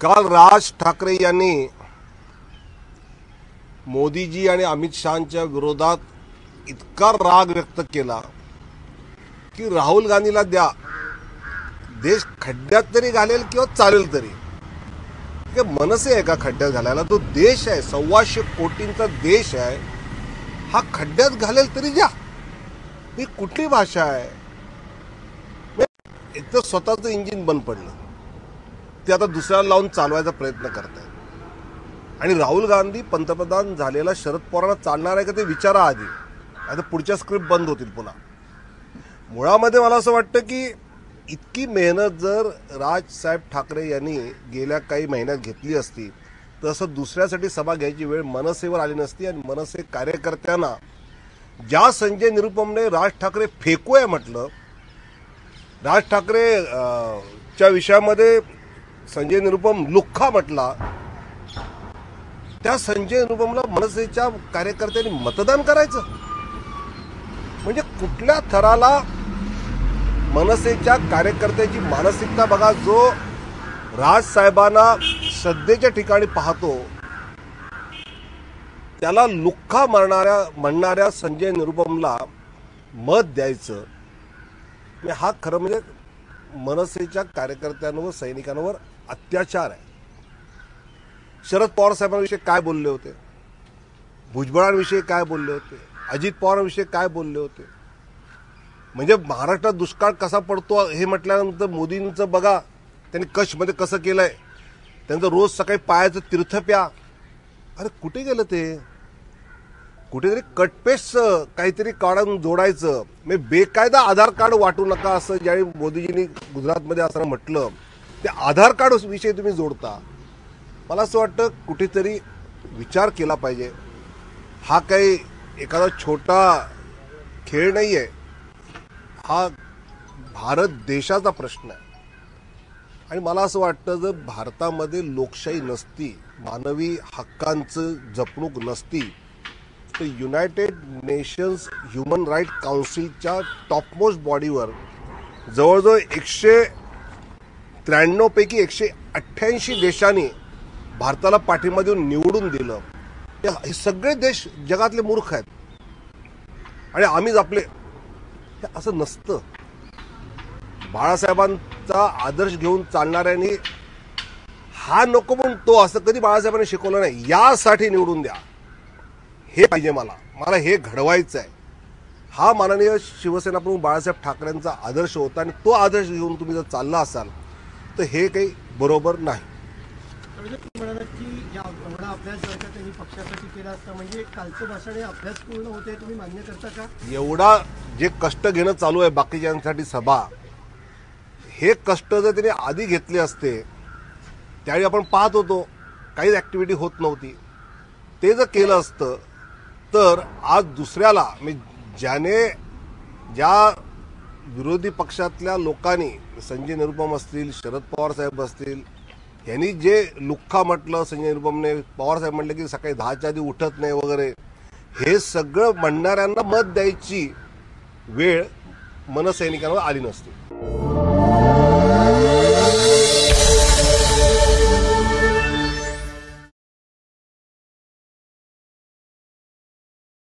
काल राज ठाकरे यांनी मोदीजी आणि अमित शहाच्या विरोधात इतका राग व्यक्त केला की राहुल गांधीला द्या. देश खड्ड्यात तरी घालेल किंवा चालेल तरी. मनसे आहे का खड्ड्यात घालायला. तो देश आहे. सव्वाशे कोटींचा देश आहे. हा खड्ड्यात घालेल तरी द्या. ही कुठली भाषा आहे? एक तर स्वतःचं इंजिन बंद पडलं. ते आता दुसऱ्याला लावून चालवायचा प्रयत्न करत आहेत आणि राहुल गांधी पंतप्रधान झालेला शरद पवारांना चालणार आहे का ते विचारा आधी. आता पुढच्या स्क्रिप्ट बंद होतील पुन्हा. मुळामध्ये मला असं वाटतं की इतकी मेहनत जर राजसाहेब ठाकरे यांनी गेल्या काही महिन्यात घेतली असती तसं दुसऱ्यासाठी सभा घ्यायची वेळ मनसेवर आली नसती आणि मनसे कार्यकर्त्यांना ज्या संजय निरुपमने राज ठाकरे फेकू आहे म्हटलं राज ठाकरे च्या विषयामध्ये संजय निरुपम लुख्खा म्हटला त्या संजय निरुपमला मनसेच्या कार्यकर्त्यांनी मतदान करायचं. म्हणजे कुठल्या थराला मनसेच्या कार्यकर्त्याची मानसिकता बघा जो राजसाहेबांना श्रद्धेच्या ठिकाणी पाहतो त्याला लुख्खा मारणाऱ्या म्हणणाऱ्या संजय निरुपमला मत द्यायचं. हा खरं म्हणजे मनसेच्या कार्यकर्त्यांवर सैनिकांवर अत्याचार आहे. शरद पवार साहेबांविषयी काय बोलले होते? भुजबळांविषयी काय बोलले होते? अजित पवारांविषयी काय बोलले होते? म्हणजे महाराष्ट्रात दुष्काळ कसा पडतो हे म्हटल्यानंतर मोदींचं बघा त्यांनी कशमध्ये कसं केलंय. त्यांचं रोज सकाळी पायाचं तीर्थ प्या अरे कुठे गेलं ते? कुठेतरी कटपेस्ट काहीतरी काढून जोडायचं. म्हणजे बेकायदा आधार कार्ड वाटू नका असं ज्यावेळी मोदीजींनी गुजरातमध्ये असताना म्हटलं ते आधार कार्ड विषयी तुम्ही जोडता. मला असं वाटतं कुठेतरी विचार केला पाहिजे. हा काही एखादा छोटा खेळ नाही आहे हा भारत देशाचा प्रश्न आहे. आणि मला असं वाटतं जर भारतामध्ये लोकशाही नसती मानवी हक्कांचं जपणूक नसती तर युनायटेड नेशन्स ह्युमन राईट काउन्सिलच्या टॉपमोस्ट बॉडीवर जवळजवळ एकशे त्र्याण्णवपैकी एकशे अठ्ठ्याऐंशी देशांनी भारताला पाठिंबा देऊन निवडून दिलं. हे सगळे देश जगातले मूर्ख आहेत. आणि आम्हीच आपले हे असं नसतं. बाळासाहेबांचा आदर्श घेऊन चालणाऱ्यांनी हा नको म्हणून तो असं कधी बाळासाहेबांनी शिकवलं नाही. यासाठी निवडून द्या. हे पाहिजे मला. मला हे घडवायचं आहे हा माननीय शिवसेना प्रमुख बाळासाहेब ठाकरेंचा आदर्श होता आणि तो आदर्श घेऊन तुम्ही जर चालला असाल तर हे काही बरोबर नाही. म्हणजे एवढा जे कष्ट घेणं चालू आहे बाकीच्यांसाठी सभा हे कष्ट जर त्याने आधी घेतले असते त्यावेळी आपण पाहत होतो काहीच ऍक्टिव्हिटी होत नव्हती. ते जर केलं असतं तर आज दुसऱ्याला मी ज्याने ज्या विरोधी पक्षातल्या लोकांनी संजय निरुपम असतील शरद पवार साहेब असतील यांनी जे लुख्खा म्हटलं संजय निरुपमने पवार साहेब म्हटलं की सकाळी दहाच्या आधी उठत नाही वगैरे हे सगळं म्हणणाऱ्यांना मत द्यायची वेळ मनसैनिकांवर आली नसते.